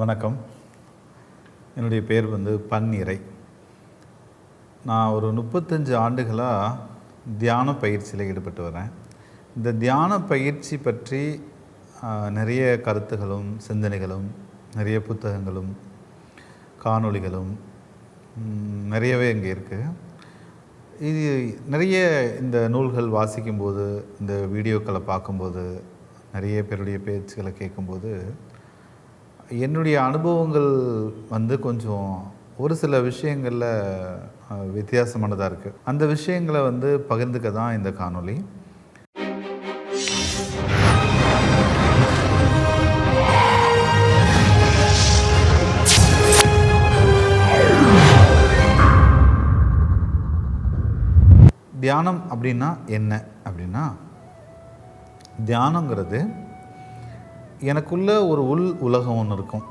வணக்கம். என்னுடைய பேர் வந்து பன்னிறை நான் ஒரு முப்பத்தஞ்சு ஆண்டுகளாக தியான பயிற்சியில் ஈடுபட்டு வரேன். இந்த தியான பயிற்சி பற்றி நிறைய கருத்துகளும் சிந்தனைகளும் நிறைய புத்தகங்களும் காணொளிகளும் நிறையவே இங்கே இருக்குது இது நிறைய இந்த நூல்கள் வாசிக்கும்போது இந்த வீடியோக்களை பார்க்கும்போது நிறைய பேருடைய பேச்சுகளை கேட்கும்போது என்னுடைய அனுபவங்கள் வந்து கொஞ்சம் ஒரு சில விஷயங்களில் வித்தியாசமானதாக இருக்குது அந்த விஷயங்களை வந்து பகிர்ந்துக்க தான் இந்த காணொளி. தியானம் அப்படின்னா என்ன? அப்படின்னா தியானங்கிறது எனக்குள்ள ஒரு உள் உலகம் ஒன்று இருக்கும்.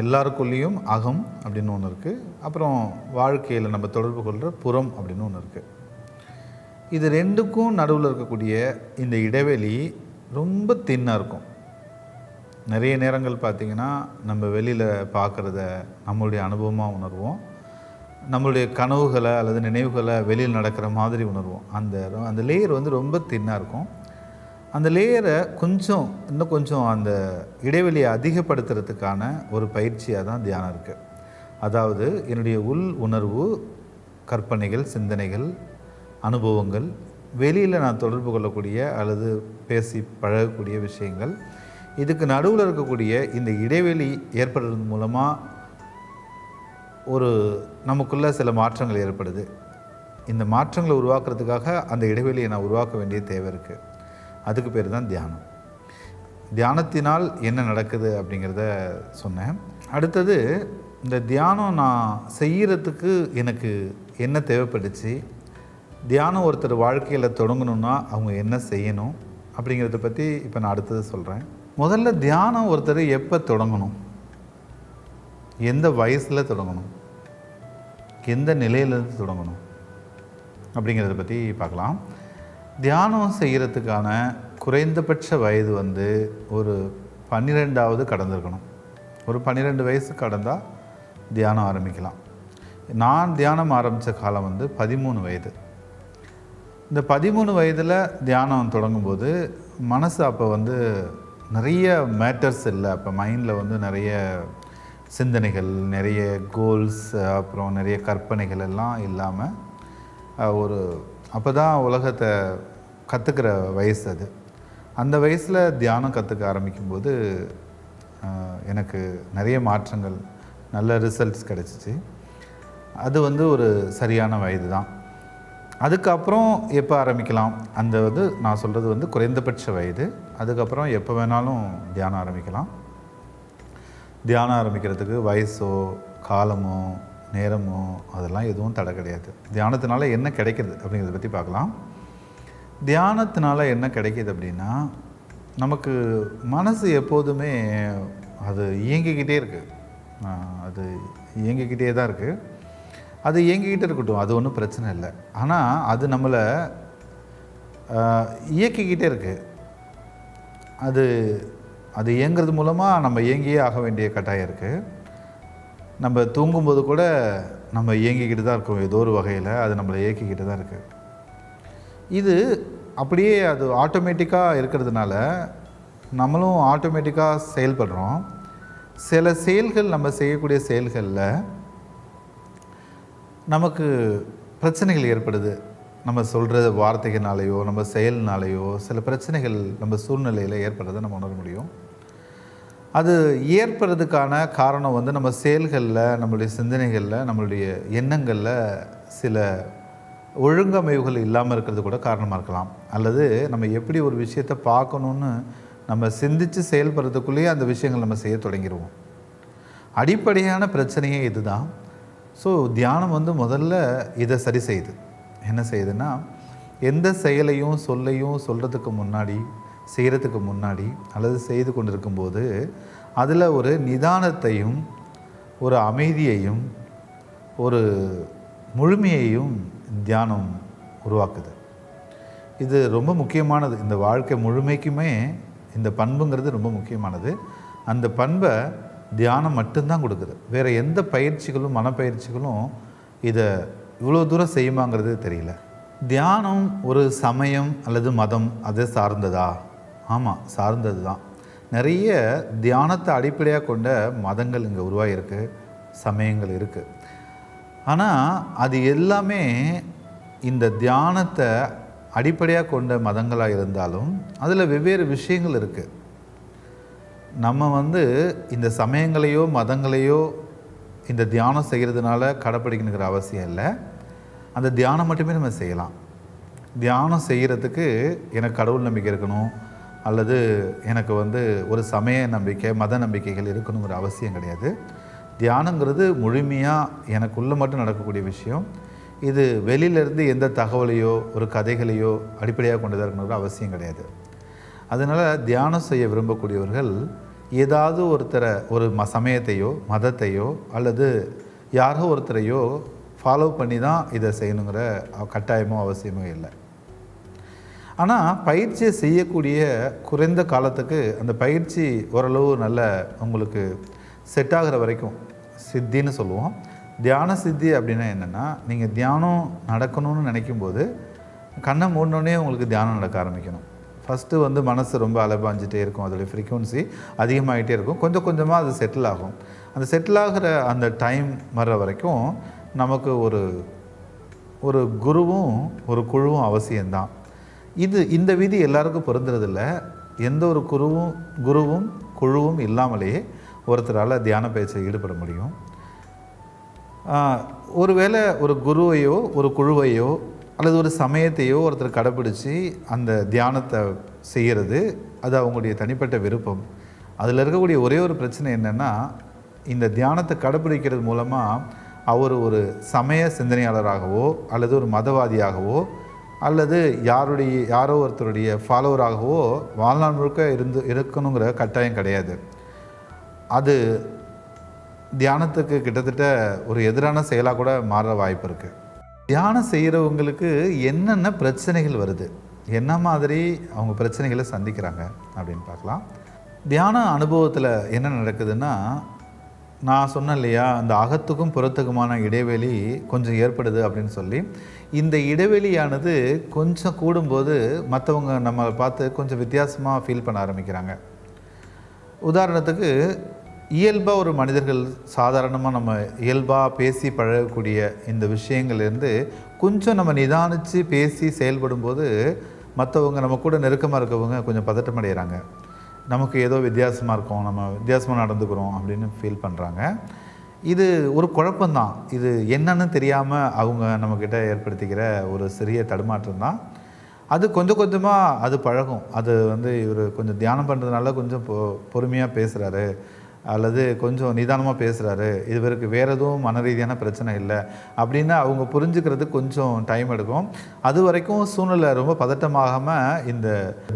எல்லாருக்குள்ளேயும் அகம் அப்படின்னு ஒன்று இருக்குது அப்புறம் வாழ்க்கையில் நம்ம தொடர்பு கொள்கிற புறம் அப்படின்னு ஒன்று இருக்குது இது ரெண்டுக்கும் நடுவில் இருக்கக்கூடிய இந்த இடைவெளி ரொம்ப தின்னாக இருக்கும். நிறைய நேரங்கள் பார்த்திங்கன்னா நம்ம வெளியில் பார்க்குறத நம்மளுடைய அனுபவமாக உணர்வோம். நம்மளுடைய கனவுகளை அல்லது நினைவுகளை வெளியில் நடக்கிற மாதிரி உணர்வோம். அந்த அந்த லேயர் வந்து ரொம்ப தின்னாக இருக்கும். அந்த லேயரை கொஞ்சம் இன்னும் கொஞ்சம் அந்த இடைவெளியை அதிகப்படுத்துறதுக்கான ஒரு பயிற்சியாக தான் தியானம் இருக்குது அதாவது என்னுடைய உள் உணர்வு கற்பனைகள் சிந்தனைகள் அனுபவங்கள் வெளியில் நான் தொடர்பு கொள்ளக்கூடிய அல்லது பேசி பழகக்கூடிய விஷயங்கள் இதுக்கு நடுவில் இருக்கக்கூடிய இந்த இடைவெளி ஏற்படுறது மூலமாக ஒரு நமக்குள்ளே சில மாற்றங்கள் ஏற்படுது. இந்த மாற்றங்களை உருவாக்குறதுக்காக அந்த இடைவெளியை நான் உருவாக்க வேண்டிய தேவை இருக்குது அதுக்கு பேர் தான் தியானம். தியானத்தினால் என்ன நடக்குது அப்படிங்கிறத சொன்னேன். அடுத்தது இந்த தியானம் நான் செய்கிறதுக்கு எனக்கு என்ன தேவைப்பட்டுச்சு? தியானம் ஒருத்தர் வாழ்க்கையில் தொடங்கணும்னா அவங்க என்ன செய்யணும்? அப்படிங்கிறத பற்றி இப்போ நான் அடுத்தது சொல்கிறேன் முதல்ல தியானம் ஒருத்தர் எப்போ தொடங்கணும்? எந்த வயசில் தொடங்கணும்? எந்த நிலையிலேருந்து தொடங்கணும்? அப்படிங்கிறத பற்றி பார்க்கலாம். தியானம் செய்கிறதுக்கான குறைந்தபட்ச வயது வந்து ஒரு பன்னிரெண்டாவது கடந்திருக்கணும். ஒரு பன்னிரெண்டு வயசு கடந்தால் தியானம் ஆரம்பிக்கலாம். நான் தியானம் ஆரம்பித்த காலம் வந்து பதிமூணு வயது. இந்த பதிமூணு வயதில் தியானம் தொடங்கும்போது மனசு அப்போ வந்து நிறைய மேட்டர்ஸ் இல்லை. அப்போ மைண்டில் வந்து நிறைய சிந்தனைகள் நிறைய கோல்ஸ் அப்புறம் நிறைய கற்பனைகள் எல்லாம் இல்லாமல் ஒரு அப்போ தான் உலகத்தை கற்றுக்கிற வயசு அது. அந்த வயசில் தியானம் கற்றுக்க ஆரம்பிக்கும்போது எனக்கு நிறைய மாற்றங்கள் நல்ல ரிசல்ட்ஸ் கிடச்சிச்சு. அது வந்து ஒரு சரியான வயது தான். அதுக்கப்புறம் எப்போ ஆரம்பிக்கலாம்? அந்த வந்து நான் சொல்கிறது வந்து குறைந்தபட்ச வயது. அதுக்கப்புறம் எப்போ வேணாலும் தியானம் ஆரம்பிக்கலாம். தியானம் ஆரம்பிக்கிறதுக்கு வயசோ காலமோ நேரமோ அதெல்லாம் எதுவும் தடை கிடையாது. தியானத்தினால என்ன கிடைக்கிறது அப்படிங்கிறத பற்றி பார்க்கலாம். தியானத்தினால என்ன கிடைக்கிது அப்படின்னா நமக்கு மனசு எப்போதுமே அது இயங்கிக்கிட்டே இருக்குது அது இயங்கிக்கிட்டே தான் இருக்குது அது இயங்கிக்கிட்டே இருக்கட்டும் அது ஒன்றும் பிரச்சனை இல்லை. ஆனால் அது நம்மளை இயக்கிக்கிட்டே இருக்குது அது அது இயங்குறது மூலமாக நம்ம இயங்கியே ஆக வேண்டிய கட்டாயம் இருக்குது நம்ம தூங்கும்போது கூட நம்ம இயங்கிக்கிட்டு தான் இருக்கோம் ஏதோ ஒரு வகையில் அது நம்மளை இயக்கிக்கிட்டு தான் இருக்குது இது அப்படியே அது ஆட்டோமேட்டிக்காக இருக்கிறதுனால நம்மளும் ஆட்டோமேட்டிக்காக செயல்படுறோம். சில செயல்கள் நம்ம செய்யக்கூடிய செயல்களில் நமக்கு பிரச்சனைகள் ஏற்படுது. நம்ம சொல்கிற வார்த்தைகள்னாலேயோ நம்ம செயல்னாலேயோ சில பிரச்சனைகள் நம்ம சூழ்நிலையில் ஏற்படுறதை நம்ம உணர முடியும். அது ஏற்படுறதுக்கான காரணம் வந்து நம்ம செயல்களில் நம்மளுடைய சிந்தனைகளில் நம்மளுடைய எண்ணங்களில் சில ஒழுங்கமைவுகள் இல்லாமல் இருக்கிறது கூட காரணமாக இருக்கலாம். அல்லது நம்ம எப்படி ஒரு விஷயத்தை பார்க்கணுன்னு நம்ம சிந்தித்து செயல்படுறதுக்குள்ளேயே அந்த விஷயங்கள் நம்ம செய்ய தொடங்கிடுவோம். அடிப்படையான பிரச்சனையே இதுதான். ஸோ தியானம் வந்து முதல்ல இதை சரி செய்யுது. என்ன செய்யுதுன்னா எந்த செயலையும் சொல்லையும் சொல்கிறதுக்கு முன்னாடி செய்கிறதுக்கு முன்னாடி அல்லது செய்து கொண்டிருக்கும்போது அதில் ஒரு நிதானத்தையும் ஒரு அமைதியையும் ஒரு முழுமையையும் தியானம் உருவாக்குது. இது ரொம்ப முக்கியமானது. இந்த வாழ்க்கை முழுமைக்குமே இந்த பண்புங்கிறது ரொம்ப முக்கியமானது. அந்த பண்பை தியானம் மட்டும்தான் கொடுக்குது. வேறு எந்த பயிற்சிகளும் மனப்பயிற்சிகளும் இதை இவ்வளோ தூரம் செய்யுமாங்கிறது தெரியல. தியானம் ஒரு சமயம் அல்லது மதம் அதை சார்ந்ததா? ஆமாம் சார்ந்தது தான். நிறைய தியானத்தை அடிப்படையாக கொண்ட மதங்கள் இங்கே உருவாகிருக்கு சமயங்கள் இருக்குது ஆனால் அது எல்லாமே இந்த தியானத்தை அடிப்படையாக கொண்ட மதங்களாக இருந்தாலும் அதில் வெவ்வேறு விஷயங்கள் இருக்குது நம்ம வந்து இந்த சமயங்களையோ மதங்களையோ இந்த தியானம் செய்கிறதுனால கடைப்பிடிக்கணுங்கிற அவசியம் இல்லை. அந்த தியானம் மட்டுமே நம்ம செய்யலாம். தியானம் செய்கிறதுக்கு எனக்கு கடவுள் நம்பிக்கை இருக்கணும். அல்லது எனக்கு வந்து ஒரு சமய நம்பிக்கை மத நம்பிக்கைகள் இருக்கணுங்கிற அவசியம் கிடையாது. தியானங்கிறது முழுமையாக எனக்குள்ளே மட்டும் நடக்கக்கூடிய விஷயம். இது வெளியிலேருந்து எந்த தகவலையோ ஒரு கதைகளையோ அடிப்படையாக கொண்டு இருக்கணுங்கிற அவசியம் கிடையாது. அதனால் தியானம் செய்ய விரும்பக்கூடியவர்கள் ஏதாவது ஒருத்தரை ஒரு ம சமயத்தையோ மதத்தையோ அல்லது யாரோ ஒருத்தரையோ ஃபாலோ பண்ணி தான் இதை செய்யணுங்கிற கட்டாயமோ அவசியமோ இல்லை. ஆனால் பயிற்சியை செய்யக்கூடிய குறைந்த காலத்துக்கு அந்த பயிற்சி ஓரளவு நல்ல உங்களுக்கு செட் ஆகிற வரைக்கும் சித்தின்னு சொல்லுவோம். தியான சித்தி அப்படின்னா என்னென்னா நீங்கள் தியானம் நடக்கணும்னு நினைக்கும்போது கண்ணை மூடினோடனே உங்களுக்கு தியானம் நடக்க ஆரம்பிக்கணும். ஃபஸ்ட்டு வந்து மனசு ரொம்ப அலைபாஞ்சிட்டே இருக்கும் அதோடைய ஃப்ரீக்குவன்சி அதிகமாகிட்டே இருக்கும். கொஞ்சம் கொஞ்சமாக அது செட்டில் ஆகும். அந்த செட்டில் ஆகிற அந்த டைம் வர்ற வரைக்கும் நமக்கு ஒரு ஒரு குருவும் ஒரு குழுவும் அவசியம்தான். இது இந்த விதி எல்லாருக்கும் பொருந்துறதில்ல. எந்த ஒரு குருவும் குருவும் குழுவும் இல்லாமலேயே ஒருத்தரால் தியான பயிற்சியில் ஈடுபட முடியும். ஒருவேளை ஒரு குருவையோ ஒரு குழுவையோ அல்லது ஒரு சமயத்தையோ ஒருத்தர் கடைப்பிடிச்சி அந்த தியானத்தை செய்கிறது அது அவங்களுடைய தனிப்பட்ட விருப்பம். அதில் இருக்கக்கூடிய ஒரே ஒரு பிரச்சனை என்னென்னா இந்த தியானத்தை கடைப்பிடிக்கிறது மூலமாக அவர் ஒரு சமய சிந்தனையாளராகவோ அல்லது ஒரு மதவாதியாகவோ அல்லது யாருடைய யாரோ ஒருத்தருடைய ஃபாலோவராகவோ வாழ்நாள் முழுக்க இருந்து இருக்கணுங்கிற கட்டாயம் கிடையாது. அது தியானத்துக்கு கிட்டத்தட்ட ஒரு எதிரான செயலாக கூட மாற வாய்ப்பு இருக்குது தியானம் செய்கிறவங்களுக்கு என்னென்ன பிரச்சனைகள் வருது? என்ன மாதிரி அவங்க பிரச்சனைகளை சந்திக்கிறாங்க அப்படின்னு பார்க்கலாம். தியான அனுபவத்தில் என்ன நடக்குதுன்னா நான் சொன்னேன் இல்லையா அந்த அகத்துக்கும் புறத்துக்குமான இடைவெளி கொஞ்சம் ஏற்படுது அப்படின்னு சொல்லி. இந்த இடைவெளியானது கொஞ்சம் கூடும்போது மற்றவங்க நம்மளை பார்த்து கொஞ்சம் வித்தியாசமாக ஃபீல் பண்ண ஆரம்பிக்கிறாங்க. உதாரணத்துக்கு இயல்பாக ஒரு மனிதர்கள் சாதாரணமாக நம்ம இயல்பாக பேசி பழகக்கூடிய இந்த விஷயங்கள்லேருந்து கொஞ்சம் நம்ம நிதானித்து பேசி செயல்படும்போது மற்றவங்க நம்ம கூட நெருக்கமாக இருக்கவங்க கொஞ்சம் பதட்டம் அடைகிறாங்க நமக்கு ஏதோ வித்தியாசமாக இருக்கும் நம்ம வித்தியாசமாக நடந்துக்கிறோம் அப்படின்னு ஃபீல் பண்ணுறாங்க இது ஒரு குழப்பம்தான். இது என்னன்னு தெரியாமல் அவங்க நம்மக்கிட்ட ஏற்படுத்திக்கிற ஒரு சிறிய தடுமாற்றம் தான் அது கொஞ்சம் கொஞ்சமாக அது பழகும். அது வந்து இவர் கொஞ்சம் தியானம் பண்ணுறதுனால கொஞ்சம் பொ பொறுமையாக பேசுகிறாரு அல்லது கொஞ்சம் நிதானமாக பேசுகிறாரு இவருக்கு வேறு எதுவும் மன ரீதியான பிரச்சனை இல்லை அப்படின்னு அவங்க புரிஞ்சுக்கிறது கொஞ்சம் டைம் எடுக்கும். அது வரைக்கும் சூழ்நிலை ரொம்ப பதட்டமாகாமல் இந்த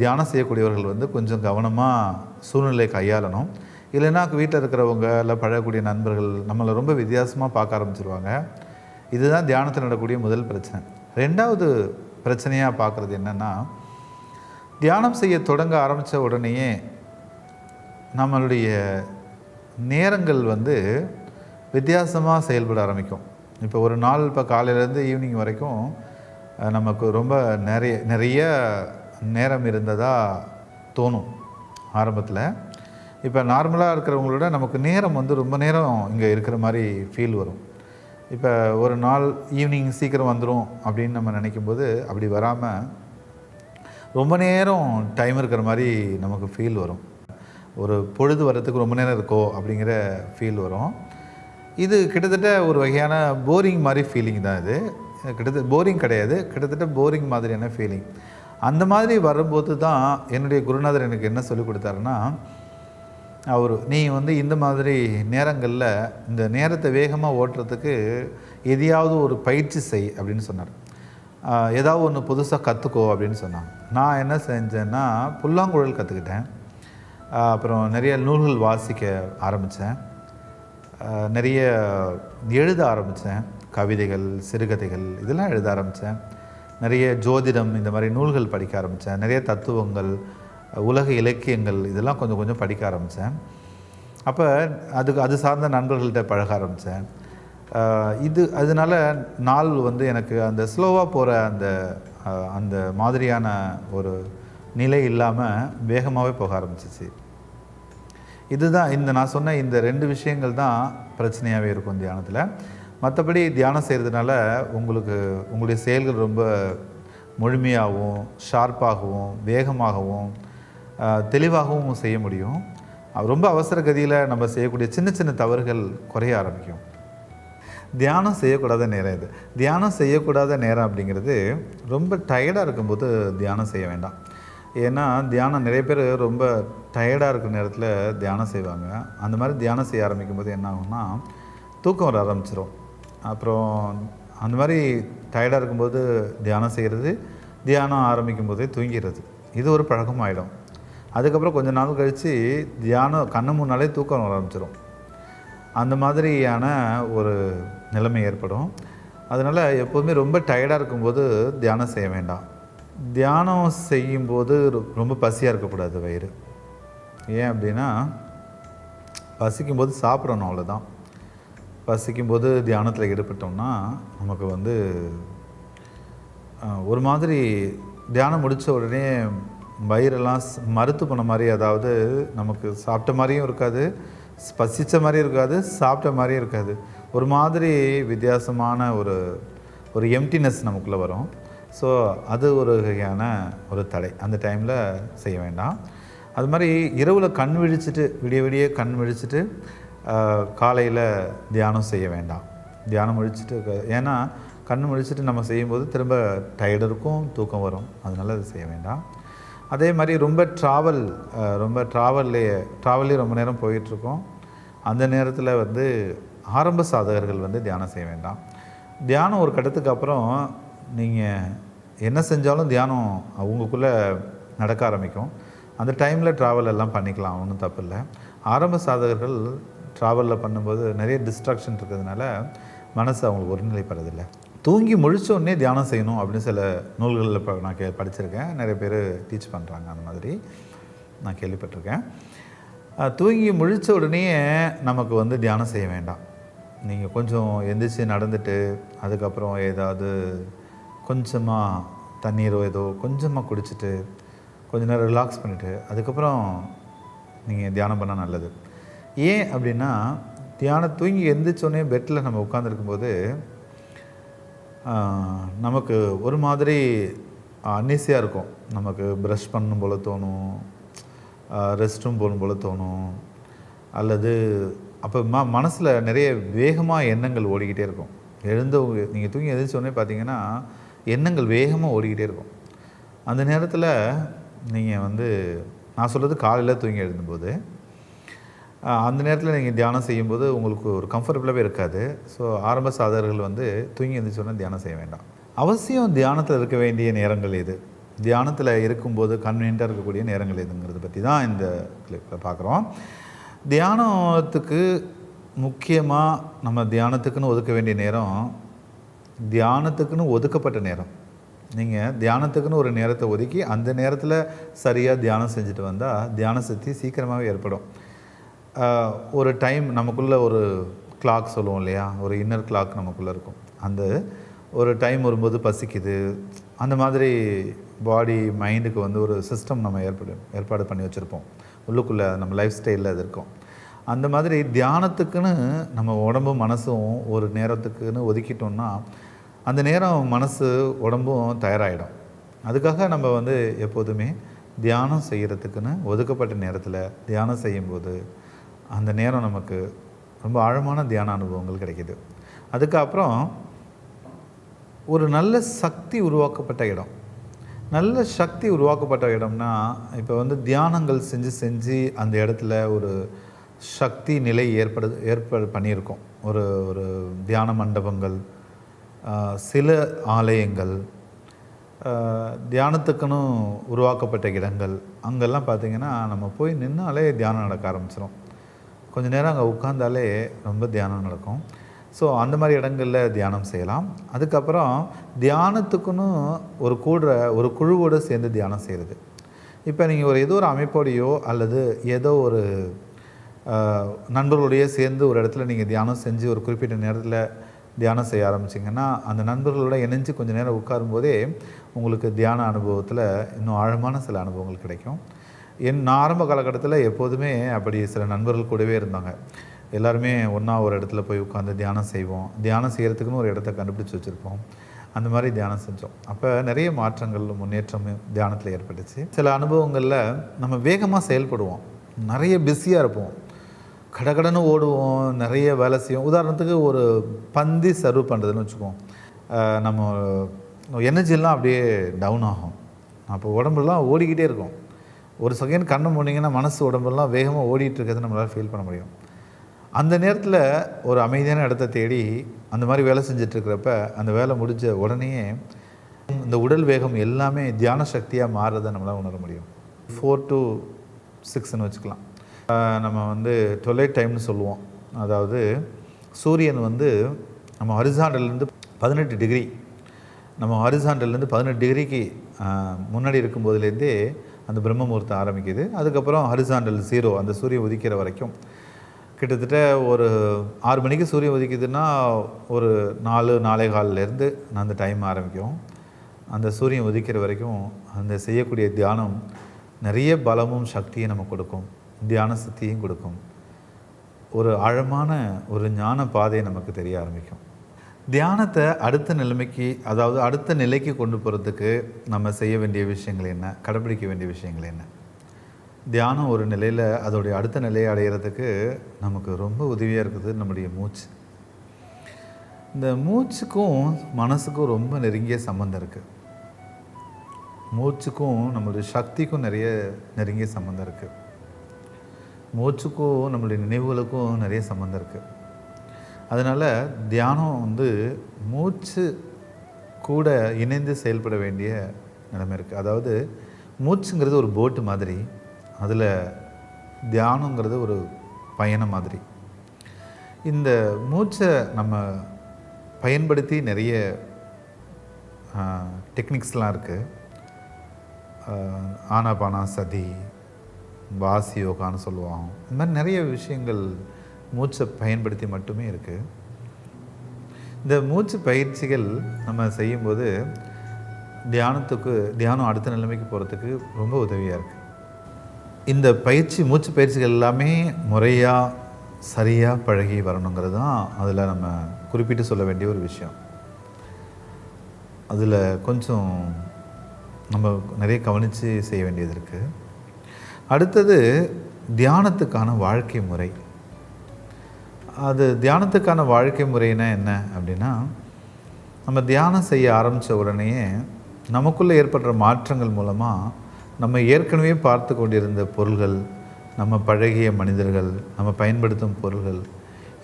தியானம் செய்யக்கூடியவர்கள் வந்து கொஞ்சம் கவனமாக சூழ்நிலை கையாளணும். இல்லைன்னா வீட்டில் இருக்கிறவங்க இல்லை பழகக்கூடிய நண்பர்கள் நம்மளை ரொம்ப வித்தியாசமாக பார்க்க ஆரம்பிச்சிருவாங்க. இதுதான் தியானத்தில் நடக்கூடிய முதல் பிரச்சனை. ரெண்டாவது பிரச்சனையாக பார்க்குறது என்னென்னா தியானம் செய்ய தொடங்க ஆரம்பித்த உடனேயே நம்மளுடைய நேரங்கள் வந்து வித்தியாசமாக செயல்பட ஆரம்பிக்கும். இப்போ ஒரு நாள் இப்போ காலையிலேருந்து ஈவினிங் வரைக்கும் நமக்கு ரொம்ப நிறைய நிறைய நேரம் இருந்ததாக தோணும் ஆரம்பத்தில். இப்போ நார்மலாக இருக்கிறவங்களோட நமக்கு நேரம் வந்து ரொம்ப நேரம் இங்கே இருக்கிற மாதிரி ஃபீல் வரும். இப்போ ஒரு நாள் ஈவினிங் சீக்கிரம் வந்துடும் அப்படின்னு நம்ம நினைக்கும்போது அப்படி வராமல் ரொம்ப நேரம் டைம் இருக்கிற மாதிரி நமக்கு ஃபீல் வரும். ஒரு பொழுது வர்றதுக்கு ரொம்ப நேரம் இருக்கோ அப்படிங்கிற ஃபீல் வரும். இது கிட்டத்தட்ட ஒரு வகையான போரிங் மாதிரி ஃபீலிங் தான் இது. கிட்டத்தட்ட போரிங் கிடையாது. கிட்டத்தட்ட போரிங் மாதிரியான ஃபீலிங் அந்த மாதிரி வரும்போது தான் என்னுடைய குருநாதர் எனக்கு என்ன சொல்லிக் கொடுத்தாருன்னா அவர் நீ வந்து இந்த மாதிரி நேரங்களில் இந்த நேரத்தை வேகமாக ஓட்டுறதுக்கு எதையாவது ஒரு பயிற்சி செய் அப்படின்னு சொன்னார். ஏதாவது ஒன்று புதுசாக கற்றுக்கோ அப்படின்னு சொன்னாங்க நான் என்ன செஞ்சேன்னா புல்லாங்குழல் கற்றுக்கிட்டேன் அப்புறம் நிறைய நூல்கள் வாசிக்க ஆரம்பித்தேன். நிறைய எழுத ஆரம்பித்தேன். கவிதைகள் சிறுகதைகள் இதெல்லாம் எழுத ஆரம்பித்தேன். நிறைய ஜோதிடம் இந்த மாதிரி நூல்கள் படிக்க ஆரம்பித்தேன். நிறைய தத்துவங்கள் உலக இலக்கியங்கள் இதெல்லாம் கொஞ்சம் கொஞ்சம் படிக்க ஆரம்பித்தேன். அப்போ அதுக்கு அது சார்ந்த நண்பர்கள்ட்ட பழக ஆரம்பித்தேன். இது அதனால நாள் வந்து எனக்கு அந்த ஸ்லோவாக போகிற அந்த அந்த மாதிரியான ஒரு நிலை இல்லாமல் வேகமாகவே போக ஆரம்பிச்சிச்சு. இதுதான் இந்த நான் சொன்ன இந்த ரெண்டு விஷயங்கள் தான் பிரச்சனையாகவே இருக்கும் தியானத்தில். மற்றபடி தியானம் செய்கிறதுனால உங்களுக்கு உங்களுடைய செயல்கள் ரொம்ப முழுமையாகவும் ஷார்ப்பாகவும் வேகமாகவும் தெளிவாகவும் செய்ய முடியும். ரொம்ப அவசர கதியில் நம்ம செய்யக்கூடிய சின்ன சின்ன தவறுகள் குறைய ஆரம்பிக்கும். தியானம் செய்யக்கூடாத நேரம் இது. தியானம் செய்யக்கூடாத நேரம் அப்படிங்கிறது ரொம்ப டயர்டாக இருக்கும்போது தியானம் செய்ய வேண்டாம். ஏன்னா தியானம் நிறைய பேர் ரொம்ப டயர்டாக இருக்கிற நேரத்தில் தியானம் செய்வாங்க. அந்த மாதிரி தியானம் செய்ய ஆரம்பிக்கும் போது என்ன ஆகும்னா தூக்கம் வர ஆரம்பிச்சிடும் அப்புறம் அந்த மாதிரி டயர்டாக இருக்கும்போது தியானம் செய்கிறது தியானம் ஆரம்பிக்கும் போதே தூங்கிடுறது இது ஒரு பழக்கமாயிடும். அதுக்கப்புறம் கொஞ்ச நாள் கழித்து தியானம் கண்ணு முன்னாலே தூக்கம் வர ஆரம்பிச்சிடும் அந்த மாதிரியான ஒரு நிலைமை ஏற்படும். அதனால் எப்போதுமே ரொம்ப டயர்டாக இருக்கும்போது தியானம் செய்ய வேண்டாம். தியானம் செய்யும்போது ரொ- ரொம்ப பசியாக இருக்கக்கூடாது வயிறு. ஏன் அப்படின்னா பசிக்கும்போது சாப்பிடணும் அவ்வளோதான் பசிக்கும்போது தியானத்தில் ஈடுபட்டோம்னா நமக்கு வந்து ஒரு மாதிரி தியானம் முடித்த உடனே வயிறெல்லாம் மறுத்து போன மாதிரி அதாவது நமக்கு சாப்பிட்ட மாதிரியும் இருக்காது பசித்த மாதிரியும் இருக்காது சாப்பிட்ட மாதிரியும் இருக்காது. ஒரு மாதிரி வித்தியாசமான ஒரு ஒரு எம்டினஸ் நமக்குள்ளே வரும். ஸோ அது ஒரு வகையான ஒரு தடை. அந்த டைமில் செய்ய வேண்டாம். அது மாதிரி இரவில் கண் விழிச்சிட்டு விடிய விடிய கண் விழிச்சிட்டு காலையில் தியானம் செய்ய வேண்டாம். தியானம் முழிச்சிட்டு ஏன்னா கண் முழிச்சிட்டு நம்ம செய்யும்போது திரும்ப டயர்டு இருக்கும் தூக்கம் வரும். அதனால் அது செய்ய வேண்டாம். அதே மாதிரி ரொம்ப ட்ராவல் ரொம்ப ட்ராவல்லையே ட்ராவல்லே ரொம்ப நேரம் போயிட்டுருக்கோம். அந்த நேரத்தில் வந்து ஆரம்ப சாதகர்கள் வந்து தியானம் செய்ய வேண்டாம். தியானம் ஒரு கட்டத்துக்கு அப்புறம் நீங்கள் என்ன செஞ்சாலும் தியானம் அவங்களுக்குள்ளே நடக்க ஆரம்பிக்கும். அந்த டைமில் ட்ராவல் எல்லாம் பண்ணிக்கலாம் ஒன்றும் தப்பு இல்லை ஆரம்ப சாதகர்கள் ட்ராவலில் பண்ணும்போது நிறைய டிஸ்ட்ராக்ஷன் இருக்கிறதுனால மனசு அவங்களுக்கு ஒருநிலைப்படுறதில்லை. தூங்கி முழிச்ச உடனே தியானம் செய்யணும் அப்படின்னு சில நூல்களில் இப்போ நான் கே படிச்சிருக்கேன். நிறைய பேர் டீச் பண்ணுறாங்க அந்த மாதிரி. நான் கேள்விப்பட்டிருக்கேன். தூங்கி முழிச்ச உடனே நமக்கு வந்து தியானம் செய்ய வேண்டாம். நீங்கள் கொஞ்சம் எந்திரிச்சு நடந்துட்டு அதுக்கப்புறம் ஏதாவது கொஞ்சமாக தண்ணீரோ ஏதோ கொஞ்சமாக குடிச்சிட்டு கொஞ்ச நேரம் ரிலாக்ஸ் பண்ணிவிட்டு அதுக்கப்புறம் நீங்கள் தியானம் பண்ணால் நல்லது. ஏன் அப்படின்னா தியானம் தூங்கி எந்திரிச்சோடனே பெட்டில் நம்ம உட்காந்துருக்கும்போது நமக்கு ஒரு மாதிரி அன்னீசியாக இருக்கும். நமக்கு ப்ரஷ் பண்ணும் போல் தோணும் ரெஸ்ட் ரூம் போகணும் போல் தோணும் அல்லது அப்போ ம மனசில் நிறைய வேகமாக எண்ணங்கள் ஓடிக்கிட்டே இருக்கும். எழுந்த நீங்கள் தூங்கி எந்திரிச்ச பார்த்தீங்கன்னா எண்ணங்கள் வேகமாக ஓடிக்கிட்டே இருக்கும். அந்த நேரத்தில் நீங்கள் வந்து நான் சொல்கிறது காலையில் தூங்கி எழுதும்போது அந்த நேரத்தில் நீங்கள் தியானம் செய்யும்போது உங்களுக்கு ஒரு கம்ஃபர்டபுளாகவே இருக்காது. ஸோ ஆரம்ப சாதகர்கள் வந்து தூங்கி எழுந்திரிச்சோன்னா தியானம் செய்ய வேண்டாம். அவசியம் தியானத்தில் இருக்க வேண்டிய நேரங்கள் எது? தியானத்தில் இருக்கும்போது கன்வீனியண்ட்டாக இருக்கக்கூடிய நேரங்கள் எதுங்கிறத பற்றி தான் இந்த கிளிப்பில் பார்க்குறோம் தியானத்துக்கு முக்கியமாக நம்ம தியானத்துக்குன்னு ஒதுக்க வேண்டிய நேரம் தியானத்துக்குன்னு ஒதுக்கப்பட்ட நேரம். நீங்கள் தியானத்துக்குன்னு ஒரு நேரத்தை ஒதுக்கி அந்த நேரத்தில் சரியாக தியானம் செஞ்சுட்டு வந்தால் தியான சக்தி சீக்கிரமாகவே ஏற்படும். ஒரு டைம் நமக்குள்ளே ஒரு கிளாக் சொல்லுவோம் இல்லையா? ஒரு இன்னர் கிளாக் நமக்குள்ளே இருக்கும். அந்த ஒரு டைம் வரும்போது பசிக்குது. அந்த மாதிரி பாடி மைண்டுக்கு வந்து ஒரு சிஸ்டம் நம்ம ஏற்படு ஏற்பாடு பண்ணி வச்சுருப்போம். உள்ளுக்குள்ளே நம்ம லைஃப் ஸ்டைலில் அது இருக்கும். அந்த மாதிரி தியானத்துக்குன்னு நம்ம உடம்பும் மனசும் ஒரு நேரத்துக்குன்னு ஒதுக்கிட்டோம்னா அந்த நேரம் மனசு உடம்பும் தயாராகிடும் அதுக்காக நம்ம வந்து எப்போதுமே தியானம் செய்கிறதுக்குன்னு ஒதுக்கப்பட்ட நேரத்தில் தியானம் செய்யும்போது அந்த நேரம் நமக்கு ரொம்ப ஆழமான தியான அனுபவங்கள் கிடைக்கிது. அதுக்கப்புறம் ஒரு நல்ல சக்தி உருவாக்கப்பட்ட இடம். நல்ல சக்தி உருவாக்கப்பட்ட இடம்னா இப்போ வந்து தியானங்கள் செஞ்சு செஞ்சு அந்த இடத்துல ஒரு சக்தி நிலை ஏற்படு ஏற்பாடு பண்ணியிருக்கோம். ஒரு ஒரு தியான மண்டபங்கள் சில ஆலயங்கள் தியானத்துக்குன்னு உருவாக்கப்பட்ட இடங்கள் அங்கெல்லாம் பார்த்திங்கன்னா நம்ம போய் நின்னாலே தியானம் நடக்க ஆரம்பிச்சிடும் கொஞ்ச நேரம் அங்கே உட்காந்தாலே ரொம்ப தியானம் நடக்கும். ஸோ அந்த மாதிரி இடங்களில் தியானம் செய்யலாம். அதுக்கப்புறம் தியானத்துக்குன்னு ஒரு கூட ஒரு குழுவோடு சேர்ந்து தியானம் செய்கிறது இப்போ நீங்கள் ஒரு ஏதோ ஒரு அமைப்போடையோ அல்லது ஏதோ ஒரு ஆஹ், நண்பர்களுடைய சேர்ந்து ஒரு இடத்துல நீங்கள் தியானம் செஞ்சு ஒரு குறிப்பிட்ட நேரத்தில் தியானம் செய்ய ஆரம்பிச்சிங்கன்னா அந்த நண்பர்களோட இணைஞ்சு கொஞ்சம் நேரம் உட்காரும்போதே உங்களுக்கு தியான அனுபவத்தில் இன்னும் ஆழமான சில அனுபவங்கள் கிடைக்கும். என் நான் ஆரம்ப காலகட்டத்தில் எப்போதுமே அப்படி சில நண்பர்கள் கூடவே இருந்தாங்க. எல்லாருமே ஒன்றா ஒரு இடத்துல போய் உட்காந்து தியானம் செய்வோம். தியானம் செய்கிறதுக்குன்னு ஒரு இடத்த கண்டுபிடிச்சி வச்சுருப்போம். அந்த மாதிரி தியானம் செஞ்சோம். அப்போ நிறைய மாற்றங்கள் முன்னேற்றம் தியானத்தில் ஏற்பட்டுச்சு. சில அனுபவங்களில் நம்ம வேகமாக செயல்படுவோம். நிறைய பிஸியாக இருப்போம். கடகடன்னு ஓடுவோம் நிறைய வேலை செய்வோம். உதாரணத்துக்கு ஒரு பந்தி சர்வ் பண்ணுறதுன்னு வச்சுக்குவோம். நம்ம எனர்ஜிலாம் அப்படியே டவுன் ஆகும். அப்போ உடம்புலாம் ஓடிக்கிட்டே இருக்கும். ஒரு செகண்ட் கண்ணு மூடிங்கன்னா மனசு உடம்பெல்லாம் வேகமாக ஓடிட்டு இருக்கிறத நம்மளால் ஃபீல் பண்ண முடியும். அந்த நேரத்தில் ஒரு அமைதியான இடத்த தேடி அந்த மாதிரி வேலை செஞ்சிட்ருக்கிறப்ப அந்த வேலை முடிஞ்ச உடனே இந்த உடல் வேகம் எல்லாமே தியான சக்தியாக மாறுறதை நம்மளால் உணர முடியும். ஃபோர் டு சிக்ஸ்னு வச்சுக்கலாம். நம்ம வந்து டொலைட் டைம்னு சொல்லுவோம். அதாவது சூரியன் வந்து நம்ம ஹரிசாண்டல்லேருந்து பதினெட்டு டிகிரி நம்ம ஹரிசாண்டல்லேருந்து பதினெட்டு டிகிரிக்கு முன்னாடி இருக்கும்போதுலேருந்தே அந்த பிரம்ம முகூர்த்தம் ஆரம்பிக்குது. அதுக்கப்புறம் ஹரிசாண்டல் ஜீரோ அந்த சூரியன் உதிக்கிற வரைக்கும். கிட்டத்தட்ட ஒரு ஆறு மணிக்கு சூரியன் உதிக்குதுன்னா ஒரு நாலு நாலே காலிலேருந்து அந்த டைம் ஆரம்பிக்கும். அந்த சூரியன் உதிக்கிற வரைக்கும் அந்த செய்யக்கூடிய தியானம் நிறைய பலமும் சக்தியும் நம்ம கொடுக்கும். தியான சக்தியும் கொடுக்கும். ஒரு ஆழமான ஒரு ஞான பாதை நமக்கு தெரிய ஆரம்பிக்கும். தியானத்தை அடுத்த நிலைமைக்கு அதாவது அடுத்த நிலைக்கு கொண்டு போகிறதுக்கு நம்ம செய்ய வேண்டிய விஷயங்கள் என்ன? கடைபிடிக்க வேண்டிய விஷயங்கள் என்ன? தியானம் ஒரு நிலையில் அதோடைய அடுத்த நிலையை அடையிறதுக்கு நமக்கு ரொம்ப உதவியாக இருக்குது நம்முடைய மூச்சு. இந்த மூச்சுக்கும் மனசுக்கும் ரொம்ப நெருங்கிய சம்மந்தம் இருக்குது மூச்சுக்கும் நம்மளுடைய சக்திக்கும் நிறைய நெருங்கிய சம்மந்தம் இருக்குது மூச்சுக்கும் நம்மளுடைய நினைவுகளுக்கும் நிறைய சம்மந்தம் இருக்குது அதனால் தியானம் வந்து மூச்சு கூட இணைந்து செயல்பட வேண்டிய நிலைமை இருக்குது அதாவது மூச்சுங்கிறது ஒரு போட்டு மாதிரி அதில் தியானங்கிறது ஒரு பயணம் மாதிரி. இந்த மூச்சை நம்ம பயன்படுத்தி நிறைய டெக்னிக்ஸ்லாம் இருக்குது ஆனாபானா சதி வாசி யோகான்னு சொல்லுவாங்க. இந்த மாதிரி நிறைய விஷயங்கள் மூச்சை பயன்படுத்தி மட்டுமே இருக்குது இந்த மூச்சு பயிற்சிகள் நம்ம செய்யும்போது தியானத்துக்கு தியானம் அடுத்த நிலைமைக்கு போகிறதுக்கு ரொம்ப உதவியாக இருக்குது இந்த பயிற்சி மூச்சு பயிற்சிகள் எல்லாமே முறையாக சரியாக பழகி வரணுங்கிறது தான் அதில் நம்ம குறிப்பிட்டு சொல்ல வேண்டிய ஒரு விஷயம். அதில் கொஞ்சம் நம்ம நிறைய கவனித்து செய்ய வேண்டியது இருக்குது அடுத்தது தியானத்துக்கான வாழ்க்கை முறை. அது தியானத்துக்கான வாழ்க்கை முறைனா என்ன அப்படின்னா நம்ம தியானம் செய்ய ஆரம்பித்த உடனேயே நமக்குள்ளே ஏற்படுற மாற்றங்கள் மூலமாக நம்ம ஏற்கனவே பார்த்து கொண்டிருந்த பொருள்கள் நம்ம பழகிய மனிதர்கள் நம்ம பயன்படுத்தும் பொருள்கள்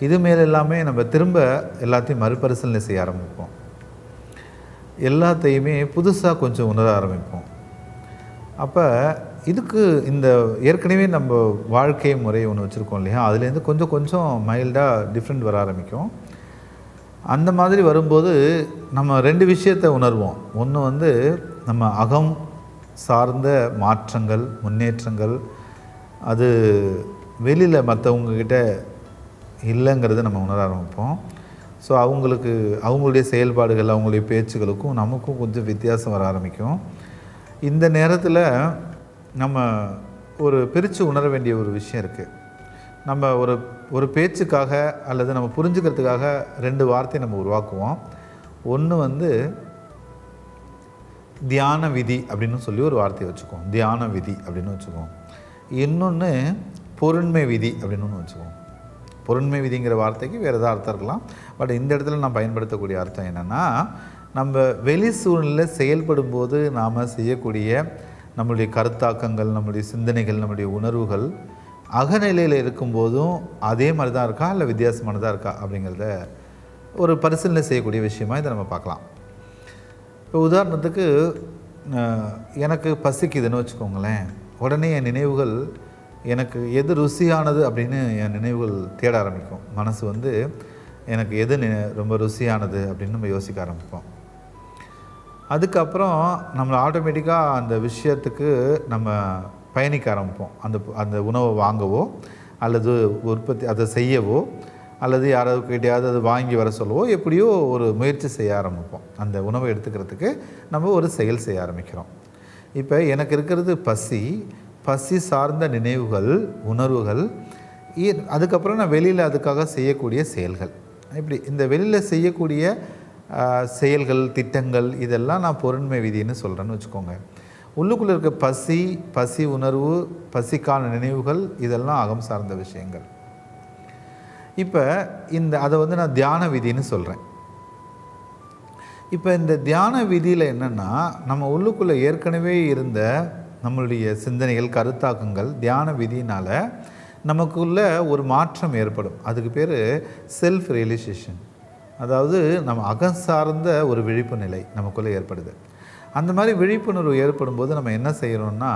இது மேலெல்லாமே நம்ம திரும்ப எல்லாத்தையும் மறுபரிசீலனை செய்ய ஆரம்பிப்போம். எல்லாத்தையுமே புதுசாக கொஞ்சம் உணர ஆரம்பிப்போம். அப்போ இதுக்கு இந்த ஏற்கனவே நம்ம வாழ்க்கை முறை ஒன்று வச்சுருக்கோம் இல்லையா? அதுலேருந்து கொஞ்சம் கொஞ்சம் மைல்டாக டிஃப்ரெண்ட் வர ஆரம்பிக்கும். அந்த மாதிரி வரும்போது நம்ம ரெண்டு விஷயத்தை உணர்வோம். ஒன்று வந்து நம்ம அகம் சார்ந்த மாற்றங்கள் முன்னேற்றங்கள் அது வெளியில் மற்றவங்கக்கிட்ட இல்லைங்கிறத நம்ம உணர ஆரம்பிப்போம். ஸோ அவங்களுக்கு அவங்களுடைய செயல்பாடுகள் அவங்களுடைய பேச்சுகளுக்கும் நமக்கும் கொஞ்சம் வித்தியாசம் வர ஆரம்பிக்கும். இந்த நேரத்தில் நம்ம ஒரு பிரித்து உணர வேண்டிய ஒரு விஷயம் இருக்குது நம்ம ஒரு ஒரு பேச்சுக்காக அல்லது நம்ம புரிஞ்சுக்கிறதுக்காக ரெண்டு வார்த்தையை நம்ம உருவாக்குவோம். ஒன்று வந்து தியான விதி அப்படின்னு சொல்லி ஒரு வார்த்தையை வச்சுக்குவோம். தியான விதி அப்படின்னு வச்சுக்குவோம். இன்னொன்று பொருண்மை விதி அப்படின்னு ஒன்று வச்சுக்குவோம். பொருண்மை விதிங்கிற வார்த்தைக்கு வேறு எதாவது அர்த்தம் இருக்கலாம். பட் இந்த இடத்துல நான் பயன்படுத்தக்கூடிய அர்த்தம் என்னென்னா நம்ம வெளி சூழ்நிலை செயல்படும் போது நாம் செய்யக்கூடிய நம்மளுடைய கருத்தாக்கங்கள் நம்மளுடைய சிந்தனைகள் நம்மளுடைய உணர்வுகள் அகநிலையில் இருக்கும்போதும் அதே மாதிரி தான் இருக்கா? இல்லை வித்தியாசமானதாக இருக்கா? அப்படிங்கிறத ஒரு பரிசீலனை செய்யக்கூடிய விஷயமா இதை நம்ம பார்க்கலாம். இப்போ உதாரணத்துக்கு எனக்கு பசிக்குதுன்னு வச்சுக்கோங்களேன். உடனே என் நினைவுகள் எனக்கு எது ருசியானது அப்படின்னு என் நினைவுகள் தேட ஆரம்பிக்கும். மனசு வந்து எனக்கு எது ரொம்ப ருசியானது அப்படின்னு நம்ம யோசிக்க ஆரம்பிப்போம். அதுக்கப்புறம் நம்மளை ஆட்டோமேட்டிக்காக அந்த விஷயத்துக்கு நம்ம பயணிக்க ஆரம்பிப்போம். அந்த அந்த உணவை வாங்கவோ அல்லது உற்பத்தி அதை செய்யவோ அல்லது யாராவது கிட்டையாவது அது வாங்கி வர சொல்லவோ எப்படியோ ஒரு முயற்சி செய்ய ஆரம்பிப்போம். அந்த உணவை எடுத்துக்கிறதுக்கு நம்ம ஒரு செயல் செய்ய ஆரம்பிக்கிறோம். இப்போ எனக்கு இருக்கிறது பசி. பசி சார்ந்த நினைவுகள் உணர்வுகள் அதுக்கப்புறம் நான் வெளியில் அதுக்காக செய்யக்கூடிய செயல்கள். இப்படி இந்த வெளியில் செய்யக்கூடிய செயல்கள் திட்டங்கள் இதெல்லாம் நான் பொருண்மை விதின்னு சொல்கிறேன்னு வச்சுக்கோங்க. உள்ளுக்குள்ளே இருக்க பசி பசி உணர்வு பசிக்கான நினைவுகள் இதெல்லாம் அகம் சார்ந்த விஷயங்கள். இப்போ இந்த அதை வந்து நான் தியான விதின்னு சொல்கிறேன் இப்போ இந்த தியான விதியில் என்னென்னா நம்ம உள்ளுக்குள்ளே ஏற்கனவே இருந்த நம்மளுடைய சிந்தனைகள் கருத்தாக்கங்கள் தியான விதியினால் நமக்குள்ள ஒரு மாற்றம் ஏற்படும். அதுக்கு பேர் செல்ஃப் ரியலைசேஷன் அதாவது நம்ம அகம் சார்ந்த ஒரு விழிப்பு நிலை நமக்குள்ளே ஏற்படுது. அந்த மாதிரி விழிப்புணர்வு ஏற்படும் போது நம்ம என்ன செய்கிறோம்னா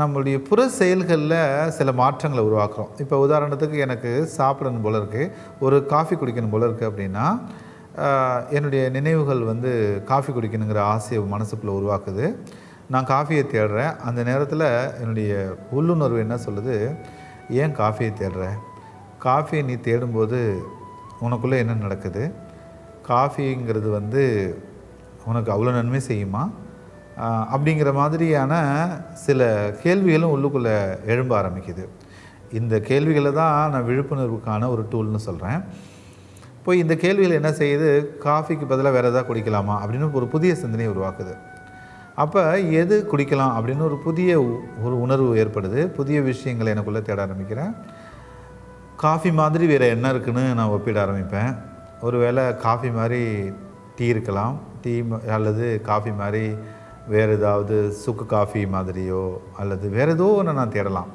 நம்மளுடைய புற செயல்களில் சில மாற்றங்களை உருவாக்குறோம். இப்போ உதாரணத்துக்கு எனக்கு சாப்பிடணும் போல இருக்குது ஒரு காஃபி குடிக்கணும் போல இருக்குது அப்படின்னா என்னுடைய நினைவுகள் வந்து காஃபி குடிக்கணுங்கிற ஆசையை மனசுக்குள்ளே உருவாக்குது. நான் காஃபியை தேடுறேன். அந்த நேரத்தில் என்னுடைய உள்ளுணர்வு என்ன சொல்லுது? ஏன் காஃபியை தேடுற? காஃபியை நீ தேடும்போது உனக்குள்ளே என்ன நடக்குது? காஃபிங்கிறது வந்து உனக்கு அவ்வளோ நன்மை செய்யுமா? அப்படிங்கிற மாதிரியான சில கேள்விகளும் உள்ளுக்குள்ளே எழும்ப ஆரம்பிக்குது. இந்த கேள்விகளை தான் நான் விழிப்புணர்வுக்கான ஒரு டூல்னு சொல்கிறேன் போய் இந்த கேள்விகள் என்ன செய்யுது? காஃபிக்கு பதிலாக வேறு எதாவது குடிக்கலாமா? அப்படின்னு ஒரு புதிய சிந்தனையை உருவாக்குது. அப்போ எது குடிக்கலாம் அப்படின்னு ஒரு புதிய ஒரு உணர்வு ஏற்படுது. புதிய விஷயங்களை எனக்குள்ளே தேட ஆரம்பிக்கிறேன். காஃபி மாதிரி வேறு என்ன இருக்குன்னு நான் ஒப்பிட ஆரம்பிப்பேன். ஒருவேளை காஃபி மாதிரி டீ இருக்கலாம். டீ ம- அல்லது காஃபி மாதிரி வேறு ஏதாவது சுக்கு காஃபி மாதிரியோ அல்லது வேறு ஏதோ ஒன்று நான் தேடலாம்.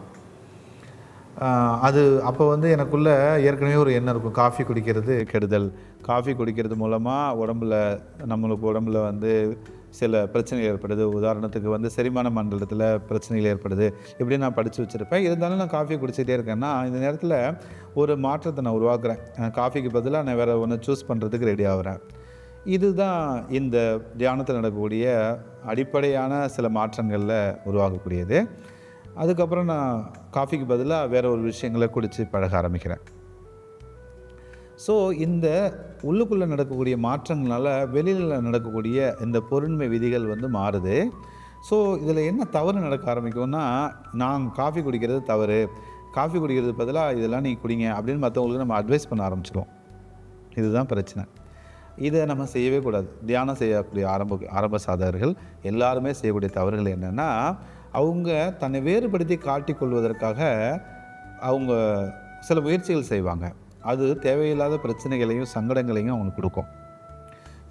அது அப்போ வந்து எனக்குள்ளே ஏற்கனவே ஒரு எண்ணம் இருக்கும். காஃபி குடிக்கிறது கெடுதல். காஃபி குடிக்கிறது மூலமாக உடம்புல நம்மளுக்கு உடம்புல வந்து சில பிரச்சனைகள் ஏற்படுது. உதாரணத்துக்கு வந்து செரிமான மண்டலத்தில் பிரச்சனைகள் ஏற்படுது. இப்படி நான் படித்து வச்சுருப்பேன். இருந்தாலும் நான் காஃபி குடிச்சிட்டே இருக்கேன்னா இந்த நேரத்தில் ஒரு மாற்றத்தை நான் உருவாக்குறேன். காஃபிக்கு பதிலாக நான் வேறு ஒன்று சூஸ் பண்ணுறதுக்கு ரெடி ஆகுறேன். இதுதான் இந்த தியானத்தில் நடக்கக்கூடிய அடிப்படையான சில மாற்றங்களில் உருவாகக்கூடியது. அதுக்கப்புறம் நான் காஃபிக்கு பதிலாக வேறு ஒரு விஷயங்களை குடித்து பழக ஆரம்பிக்கிறேன். ஸோ இந்த உள்ளுக்குள்ளே நடக்கக்கூடிய மாற்றங்களால் வெளியில் நடக்கக்கூடிய இந்த பொருண்மை விதிகள் வந்து மாறுது. ஸோ இதில் என்ன தவறு நடக்க ஆரம்பிக்கும்னா நான் காஃபி குடிக்கிறது தவறு. காஃபி குடிக்கிறது பதிலாக இதெல்லாம் நீ குடிங்க அப்படின்னு மற்றவங்களுக்கு நம்ம அட்வைஸ் பண்ண ஆரம்பிச்சிடுவோம் இதுதான் பிரச்சனை. இதை நம்ம செய்யவே கூடாது. தியானம் செய்யக்கூடிய ஆரம்ப ஆரம்ப சாதகர்கள் எல்லாருமே செய்யக்கூடிய தவறுகள் என்னென்னா அவங்க தன்னை வேறுபடுத்தி காட்டிக்கொள்வதற்காக அவங்க சில முயற்சிகள் செய்வாங்க. அது தேவையில்லாத பிரச்சனைகளையும் சங்கடங்களையும் அவங்களுக்கு கொடுக்கும்.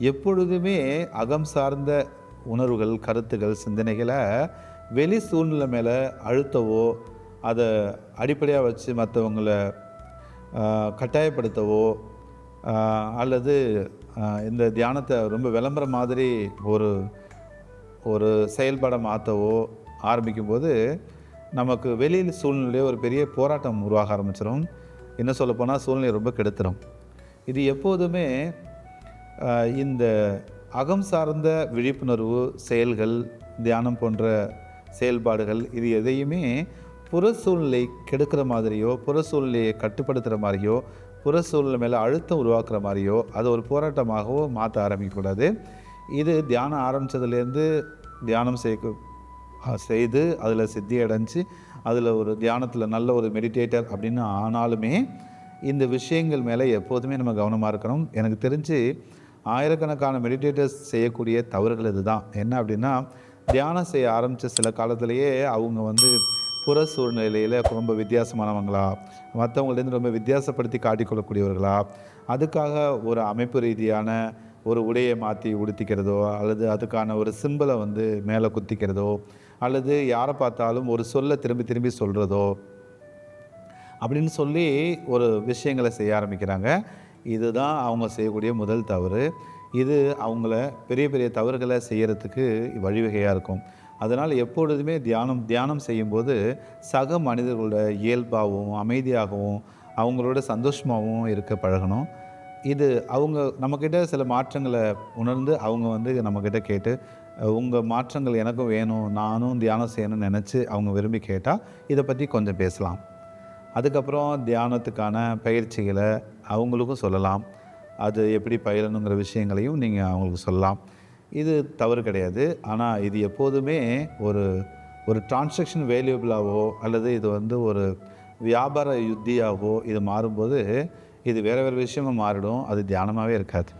எப்பொழுதுமே அகம் சார்ந்த உணர்வுகள் கருத்துகள் சிந்தனைகளை வெளி சூழ்நிலை மேலே அழுத்தவோ அதை அடிப்படையாக வச்சு மற்றவங்களை கட்டாயப்படுத்தவோ அல்லது இந்த தியானத்தை ரொம்ப விளம்பர மாதிரி ஒரு ஒரு செயல்பாடை மாற்றவோ ஆரம்பிக்கும்போது நமக்கு வெளியில் சூழ்நிலையே ஒரு பெரிய போராட்டம் உருவாக ஆரம்பிச்சிடும் என்ன சொல்லப்போனால் சூழ்நிலை ரொம்ப கெடுத்துடும் இது எப்போதுமே இந்த அகம் சார்ந்த விழிப்புணர்வு செயல்கள் தியானம் போன்ற செயல்பாடுகள் இது எதையுமே புற சூழ்நிலை கெடுக்கிற மாதிரியோ புற சூழ்நிலையை கட்டுப்படுத்துகிற மாதிரியோ புற சூழ்நிலை மேலே அழுத்தம் உருவாக்குற மாதிரியோ அதை ஒரு போராட்டமாகவோ மாற்ற ஆரம்பிக்கக்கூடாது. இது தியானம் ஆரம்பித்ததுலேருந்து தியானம் செய்ய செய்து அதில் சித்தி அடைஞ்சு அதில் ஒரு தியானத்தில் நல்ல ஒரு மெடிடேட்டர் அப்படின்னு ஆனாலுமே இந்த விஷயங்கள் மேலே எப்போதுமே நம்ம கவனமாக இருக்கணும். எனக்கு தெரிஞ்சு ஆயிரக்கணக்கான மெடிடேட்டர்ஸ் செய்யக்கூடிய தவறுகள் இதுதான். என்ன அப்படின்னா தியானம் செய்ய ஆரம்பித்த சில காலத்திலேயே அவங்க வந்து புற சூழ்நிலையில் ரொம்ப வித்தியாசமானவங்களா மற்றவங்கள்டேருந்து ரொம்ப வித்தியாசப்படுத்தி காட்டிக்கொள்ளக்கூடியவர்களா அதுக்காக ஒரு அமைப்பு ரீதியான ஒரு உடையை மாற்றி உடுத்திக்கிறதோ அல்லது அதுக்கான ஒரு சிம்பலை வந்து மேலே குத்திக்கிறதோ அல்லது யாரை பார்த்தாலும் ஒரு சொல்லை திரும்பி திரும்பி சொல்கிறதோ அப்படின்னு சொல்லி ஒரு விஷயங்களை செய்ய ஆரம்பிக்கிறாங்க. இதுதான் அவங்க செய்யக்கூடிய முதல் தவறு. இது அவங்கள பெரிய பெரிய தவறுகளை செய்கிறதுக்கு வழிவகையாக இருக்கும். அதனால் எப்பொழுதுமே தியானம் தியானம் செய்யும்போது சக மனிதர்களோட இயல்பாகவும் அமைதியாகவும் அவங்களோட சந்தோஷமாகவும் இருக்க பழகணும். இது அவங்க நம்மக்கிட்ட சில மாற்றங்களை உணர்ந்து அவங்க வந்து நம்மக்கிட்ட கேட்டு உங்கள் மாற்றங்கள் எனக்கும் வேணும் நானும் தியானம் செய்யணும்னு நினச்சி அவங்க விரும்பி கேட்டால் இதை பற்றி கொஞ்சம் பேசலாம். அதுக்கப்புறம் தியானத்துக்கான பயிற்சிகளை அவங்களுக்கும் சொல்லலாம். அது எப்படி பயிலணுங்கிற விஷயங்களையும் நீங்கள் அவங்களுக்கு சொல்லலாம். இது தவறு கிடையாது. ஆனால் இது எப்போதுமே ஒரு ஒரு டிரான்சாக்ஷன் வேல்யூபிளாவோ அல்லது இது வந்து ஒரு வியாபார யுத்தியாகவோ இது மாறும்போது இது வேறு வேறு விஷயமாக மாறிடும். அது தியானமாகவே இருக்காது.